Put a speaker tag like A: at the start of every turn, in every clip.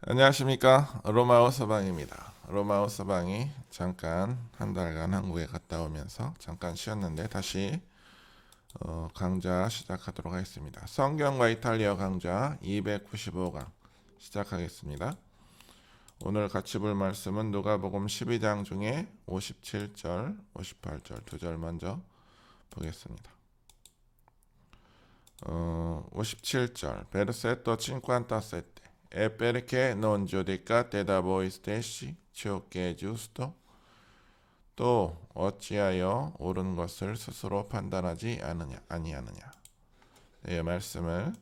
A: 안녕하십니까 로마오 서방입니다. 로마오 서방이 잠깐 한 달간 한국에 갔다 오면서 잠깐 쉬었는데 다시 어, 강좌 시작하도록 하겠습니다. 성경과 이탈리아 강좌 295강 시작하겠습니다. 오늘 같이 볼 말씀은 누가복음 12장 중에 57절, 58절 두 절 먼저 보겠습니다. 어, 57절 베르세토 57 E perché non giudicate da voi stessi ciò che è giusto? 또 어찌하여 옳은 것을 스스로 판단하지 않으냐 아니하느냐. 네, 이 말씀을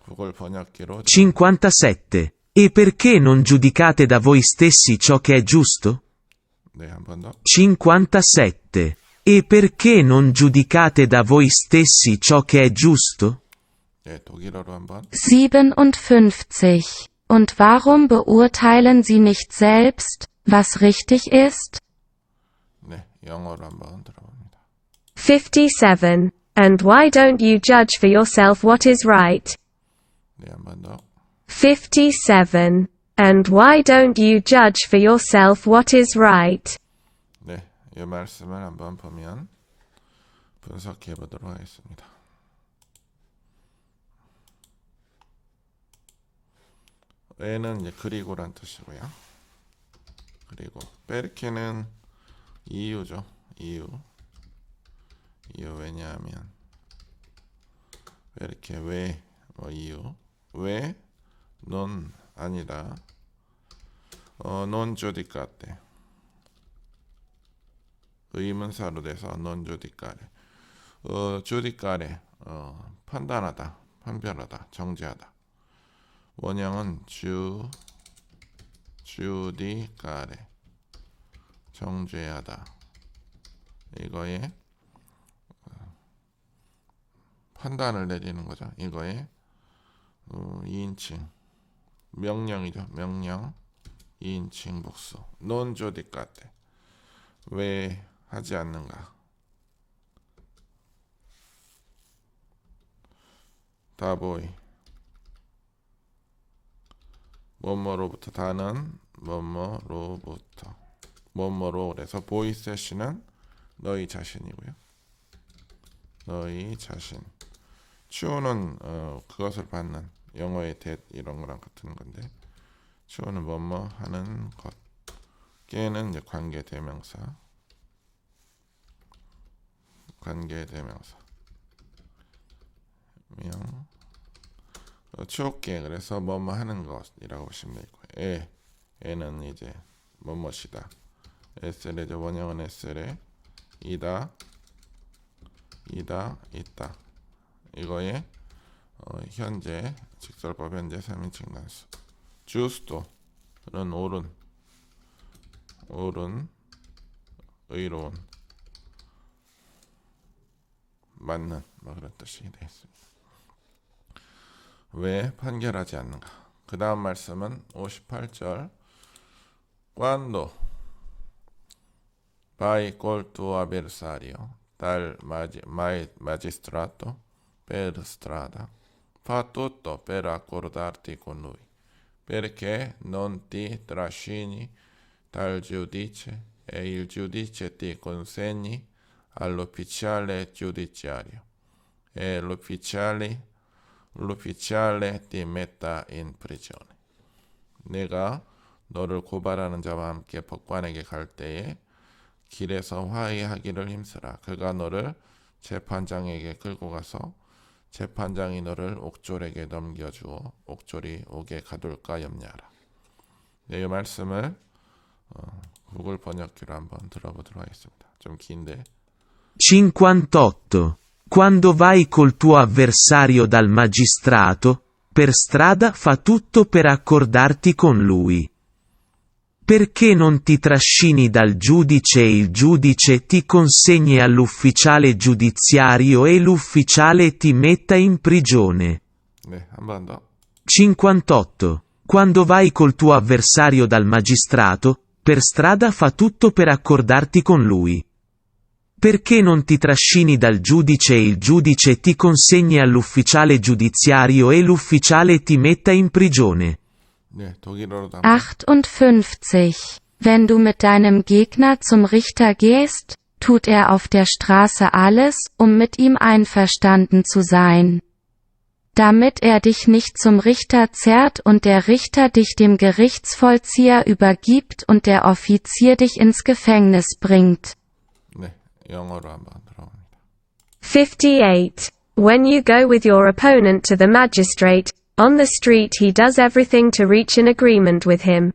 A: 구글 번역기로
B: 57. E perché non giudicate da voi stessi ciò che è giusto?
A: 네, 한 번 더.
B: 57. E perché non giudicate da voi stessi ciò che è giusto?
A: 네, 독일어로 한번.
C: 57. Und warum beurteilen Sie nicht selbst, was richtig ist?
A: 네, 영어로 한번 들어봅니다.
D: 57. And why don't you judge for yourself what is right?
A: 네, 한 번 더.
D: 57. And why don't you judge for yourself what is right?
A: 네, 이 말씀을 한번 보면 분석해 보도록 하겠습니다. 에는 이제 그리고란 뜻이고요. 그리고 베르케는 이유죠. 이유. 이유 왜냐하면 베르케 왜뭐 이유 왜넌 아니다. 어, non giudicate. 의문사로 돼서 non giudicare. 어, giudicare. 어, 판단하다, 판별하다, 정죄하다. 원형은 주 giudicare. 정죄하다. 이거에 어, 판단을 내리는 거죠. 이거에 어, 2인칭 명령이죠. 명령 2인칭 복수 non giudicate. 왜 하지 않는가? 다보이 뭐뭐로부터 다는 뭐뭐로부터 뭐뭐로 그래서 보이 세시는 너희 자신이고요. 너희 자신. 추우는 어, 그것을 받는 영어의 that 이런 거랑 같은 건데 추우는 뭐뭐 하는 것. 깨는 이제 관계 대명사. 관계 대명사. 명. 어, 추억계 그래서 뭐뭐 하는 것이라고 보시면 되고 에 에는 이제 뭐뭐시다. 에셀의 원형은 에셀의 이다 이다 있다 이거에 어, 현재 직설법 현재 3인칭 단수 주스토는 옳은 옳은 의로운 맞는 뭐 그런 뜻이 되어 있습니다. 왜 판결하지 않는가? 그 다음 말씀은 58절 Quando vai col tuo avversario dal magi- mai- magistrato per strada fa tutto per accordarti con lui perché non ti trascini dal giudice e il giudice ti consegni all'ufficiale giudiziario e l'ufficiale, l'ufficiale ti metta in prigione. 내가 너를 고발하는 자와 함께 법관에게 갈 때에 길에서 화해하기를 힘쓰라. 그가 너를 재판장에게 끌고 가서 재판장이 너를 옥졸에게 넘겨주어 옥졸이 옥에 가둘까 염려하라. 네, 이 말씀을 어, 구글 번역기로 한번 들어보도록 하겠습니다. 좀 긴데
B: 58. Quando vai col tuo avversario dal magistrato, per strada fa tutto per accordarti con lui. Perché non ti trascini dal giudice e il giudice ti consegni all'ufficiale giudiziario e l'ufficiale ti metta in prigione?
A: Eh,
B: 58. Quando vai col tuo avversario dal magistrato, per strada fa tutto per accordarti con lui. Perché non ti trascini dal giudice e il giudice ti consegni all'ufficiale giudiziario e l'ufficiale ti metta in prigione?
C: 58. Wenn du mit deinem Gegner zum Richter gehst, tut er auf der Straße alles, um mit ihm einverstanden zu sein. Damit er dich nicht zum Richter zerrt und der Richter dich dem Gerichtsvollzieher übergibt und der Offizier dich ins Gefängnis bringt.
A: 네, 영어로 한번 들어봅니다.
D: 58. When you go with your opponent to the magistrate, on the street he does everything to reach an agreement with him.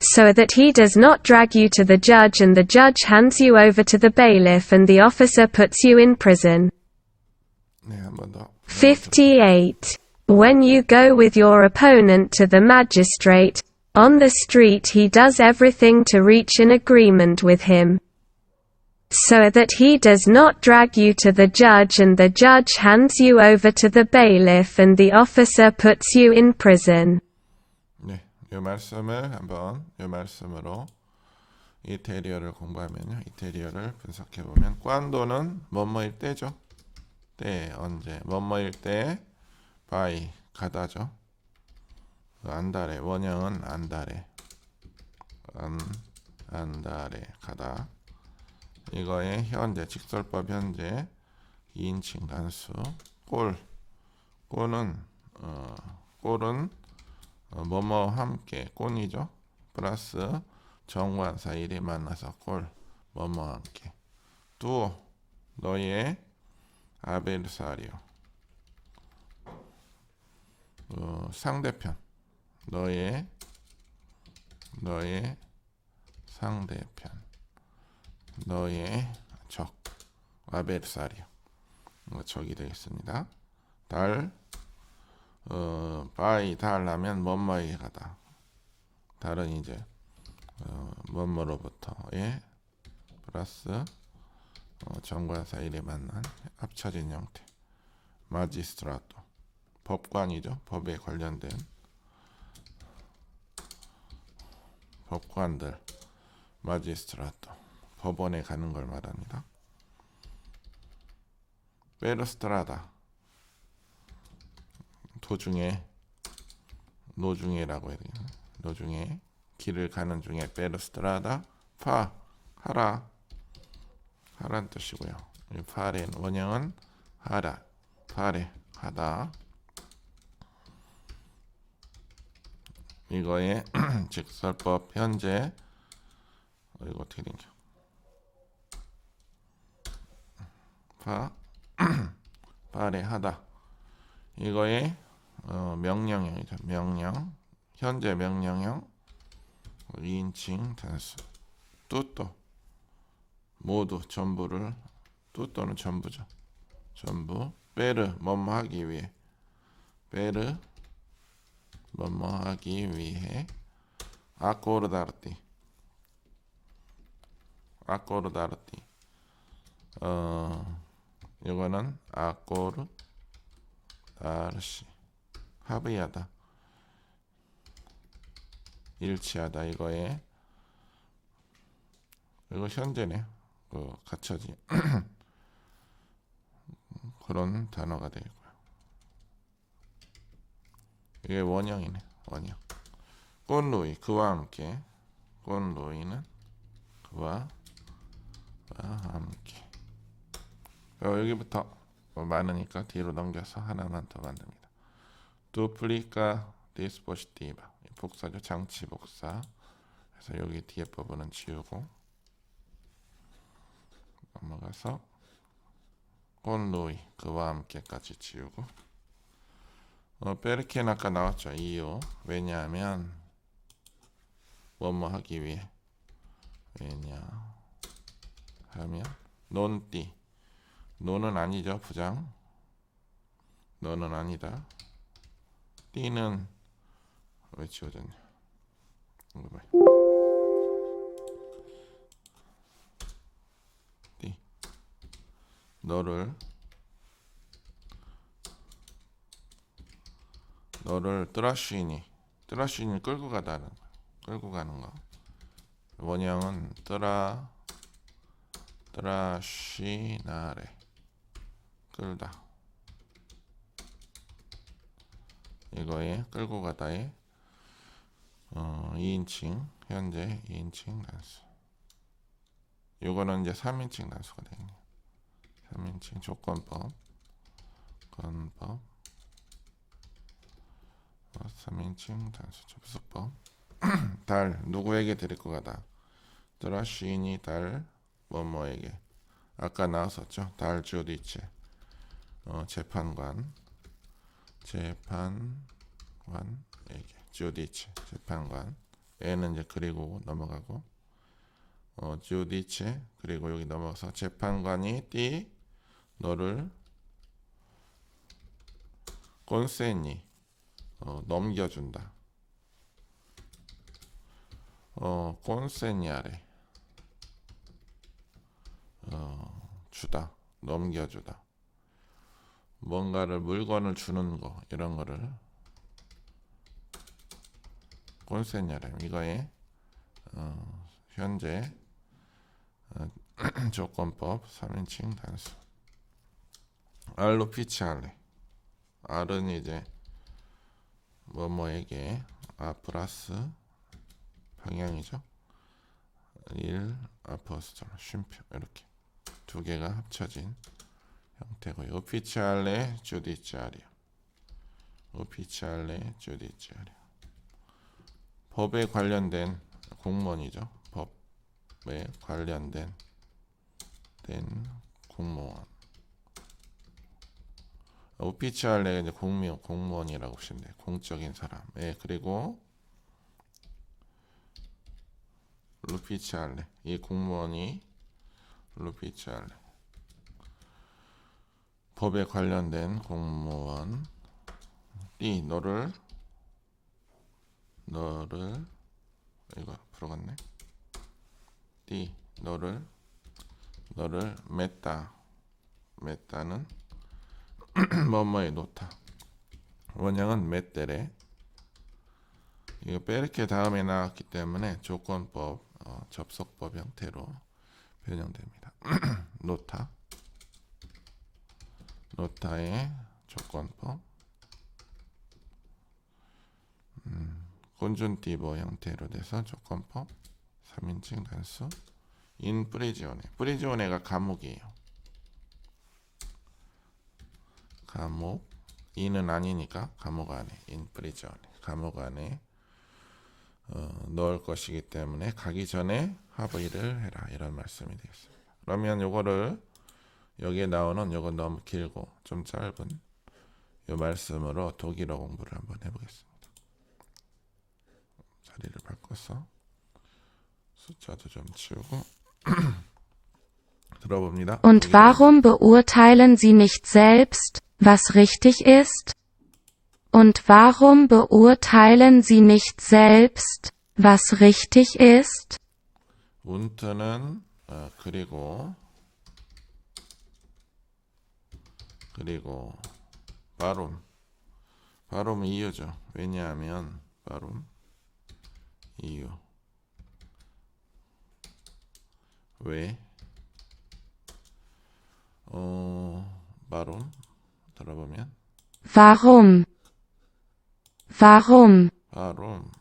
D: So that he does not drag you to the judge and the judge hands you over to the bailiff and the officer puts you in prison.
A: 네, 한 번 더.
D: 58. When you go with your opponent to the magistrate, on the street he does everything to reach an agreement with him. So that he does not drag you to the judge and the judge hands you over to the bailiff and the officer puts you in prison.
A: 네, 이 말씀을 한번 이 말씀으로 이태리어를 공부하면요. 이태리어를 분석해 보면 꽌도는 뭐뭐일 때죠. 때 언제 뭐뭐일 때 바이 가다죠. 그 안달에 원형은 안달에 안 안달에 가다 이거의 현재 직설법 현재 2인칭 단수 꼴. 꼴은 어 꼴은 어, 뭐뭐 함께 꼴이죠? 플러스 정관사 일이 만나서 꼴 뭐뭐 함께. 두 너의 아베르사리오. 어, 상대편. 너의 너의 상대편 너의 적 아베르사리오 어, 적이 되겠습니다. 달 어, 바이 달하면 뭐뭐에 가다. 달은 이제 어, 뭐뭐로부터의 플러스 어, 정관사 일에 만난 합쳐진 형태. 마지스트라토. 법관이죠. 법에 관련된 법관들. 마지스트라토 법원에 가는 걸 말합니다. 베르스트라다. 도중에 노중에라고 해야 되나? 노중에 길을 가는 중에 베르스트라다 파 하라. 하란 뜻이고요. 이 파레 원형은 하라. 파레 하다. 이거의 직설법 현재 어, 이거 어떻게 된겨? 파 파레 하다. 이거의 어, 명령형이죠. 명령. 현재 명령형. 2인칭 단수. 뚜또. 모두 전부를 뚜또는 전부죠. 전부. 베르 뭐뭐 하기 위해. 베르 뭐뭐 하기 위해. 아코르다르티 아코르다르티 어 이거는 아코르 다르시. 합의하다. 일치하다. 이거에 이거 현재네. 그 갖춰진 그런 단어가 되고요. 이게 원형이네. 원형. 꼰루이. 그와 함께. 꼰루이는 그와 함께. 어, 여기부터 뭐 많으니까 뒤로 넘겨서 하나만 더 만듭니다. 두플리카 디스포시티바 복사죠. 장치 복사. 그래서 여기 뒤에 부분은 지우고 넘어가서 꼰루이 그와 함께까지 지우고. 어, 베르켄 아까 나왔죠. 이유. 왜냐하면 뭐뭐 하기 위해. 왜냐 하면 논띠 노는 아니죠 부장? 너는 아니다. 띠는 왜 지워졌냐? 띠. 너를 너를 뜨라쉬니 뜨라쉬니 끌고 가다는 거 끌고 가는 거. 원형은 뜨라 뜨라쉬나레 끌다 이거에 끌고 가다에 2인칭 현재 2인칭 단수. 요거는 이제 3인칭 단수가 되겠네요. 3인칭 조건법 건법 3인칭 단수 접속법 달 누구에게 드릴 것 같다. 들어 시인이 달 뭐뭐에게 아까 나왔었죠. 달 주디체 어, 재판관. 재판관에게 주디체 재판관. 애는 이제 그리고 넘어가고. 어, 주디체 그리고 여기 넘어가서 재판관이 띠 너를 콘세니 어, 넘겨준다. 어, 콘세니아레 어, 주다. 넘겨주다 뭔가를 물건을 주는 거 이런 거를. 콘세니아레 이거에 어, 현재 어, 조건법 3인칭 단수. 알로 피치할래. R은 이제 뭐뭐에게 아 플러스 방향이죠? 1 아퍼스톨 쉼표 이렇게. 두 개가 합쳐진 형태고요. 오피치알레 주디치아리오 오피치알레 주디치아리오 법에 관련된 공무원이죠. 법에 관련된 된 공무원. 오피치알레가 이제 공무 공무원이라고 보시면 돼요. 공적인 사람. 예, 그리고 루피치알레 이 공무원이 루피치알레 법에 관련된 공무원 이 너를 너를 이거 풀어갔네. 띠 너를 너를 맺다 맺다는 뭐뭐에 놓다. 원형은 맷데레. 이거 빼르케 다음에 나왔기 때문에 조건법 어, 접속법 형태로 변형됩니다. 놓다. 놓다의 조건법. 음, 곤준띠보 형태로 돼서 조건법 3인칭 단수 인 프리지오네. 프리지오네가 감옥이에요. 감옥 이는 아니니까 감옥 안에 인 프리전 감옥 안에 어, 넣을 것이기 때문에 가기 전에 합의를 해라 이런 말씀이 되겠습니다. 그러면 요거를 여기에 나오는 요건 너무 길고 좀 짧은 요 말씀으로 독일어 공부를 한번 해보겠습니다. 자리를 바꿔서 숫자도 좀 치우고 들어봅니다.
C: Und warum beurteilen Sie nicht selbst, was richtig ist? Und warum beurteilen Sie nicht selbst, was richtig ist?
A: 운트는 어, 그리고 그리고 바룸 바룸 이유죠. 왜냐하면 바룸 이유 왜? 어 바룸 들어보면
C: Warum? Warum?
A: 바룸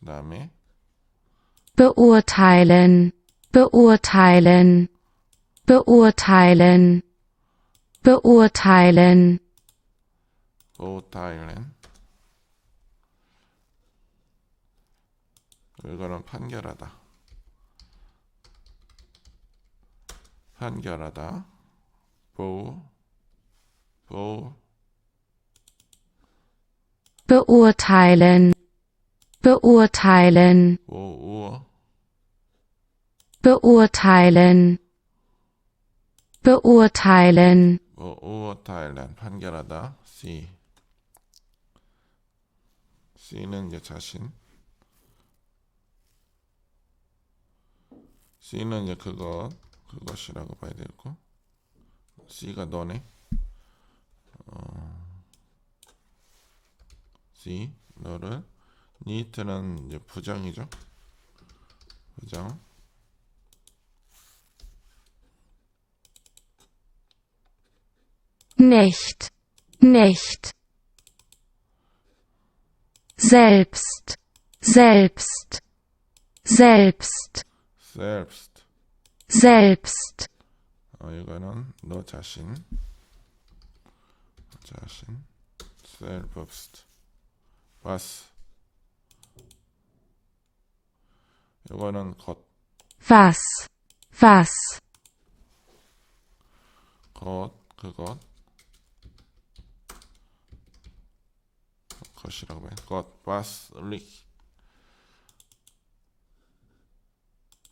A: 그 다음에
C: Beurteilen. Beurteilen. Beurteilen. Beurteilen.
A: 보타일렌 이거는 판결하다 판결하다 보 보,
C: Beurteilen. Beurteilen.
A: 보우어
C: Beurteilen. Beurteilen.
A: 보우어 타일렌 판결하다. C. C는 이제 자신. C는 이제 그것 그것이라고 봐야 되고. C가 너네. 어, C 너를. 니트는 이제 부정이죠. 부정
C: Nicht. Nicht. Selbst. selbst, selbst,
A: selbst.
C: selbst,
A: 어, 이거는 너 자신. 자신. selbst. was. 이거는 것,
C: was, was,
A: 것, 그것. 것이라고 해. 것, was, lich.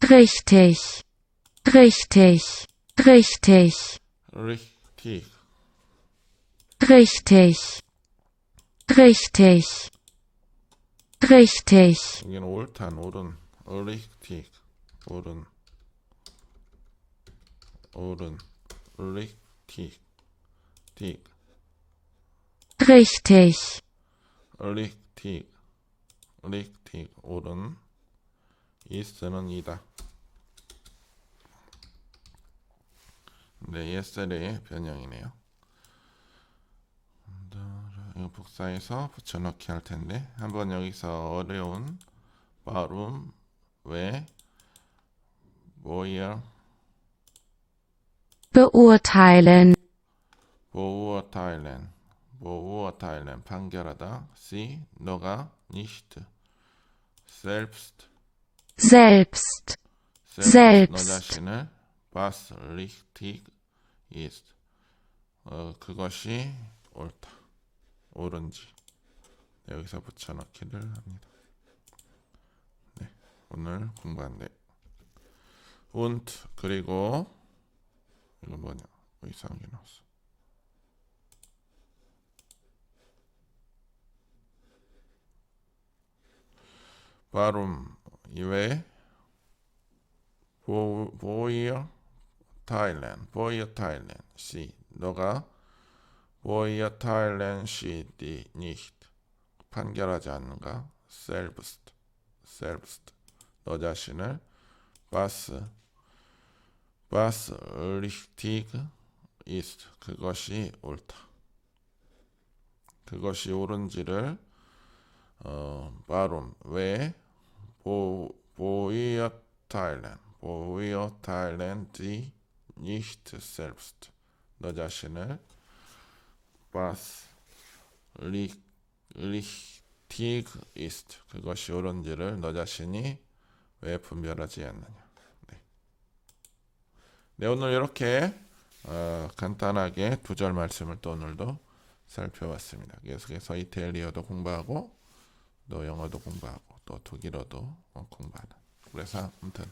C: richtig, richtig, richtig,
A: richtig.
C: richtig, richtig, richtig,
A: 여기는 옳단, 옳은. richtig. 옳은. 옳은. richtig. 틱.
C: richtig,
A: richtig. richtig. 옳은. is는 이다. 네, yesterday 변형이네요. 이거 복사해서 붙여넣기 할 텐데 한번 여기서 어려운 발음 왜 뭐야
C: beurteilen,
A: beurteilen beurteilen 판결하다. C 너가 nicht selbst
C: selbst, selbst.
A: 너 자신을 was richtig ist 어, 그것이 옳다. 옳은지. 네, 여기서 붙여넣기를 합니다. 네, 오늘 공부한 데 und 그리고 이거 뭐냐? 뭐 이상하게 나왔어 발음 이외에 보, 보이어 타일랜드 보이어 타일랜드 C 너가 보이어 타일랜드 시디 니히트. 판결하지 않는가? 셀브스트 셀브스트. 너 자신을 바스 바스 리히티그 이스트. 그것이 옳다. 그것이 옳은지를 어, 발음 왜? 보, 보이어 타일랜드 보이어 타일랜드 nicht selbst. 너 자신을 was 리- richtig ist. 그것이 옳은지를 너 자신이 왜 분별하지 않느냐. 네, 네 오늘 이렇게 어, 간단하게 두 절 말씀을 또 오늘도 살펴봤습니다. 계속해서 이태리어도 공부하고 또 영어도 공부하고 또 독일어도 어, 공부하는 그래서 아무튼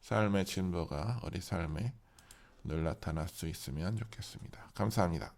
A: 삶의 진보가 우리 삶에 늘 나타날 수 있으면 좋겠습니다. 감사합니다.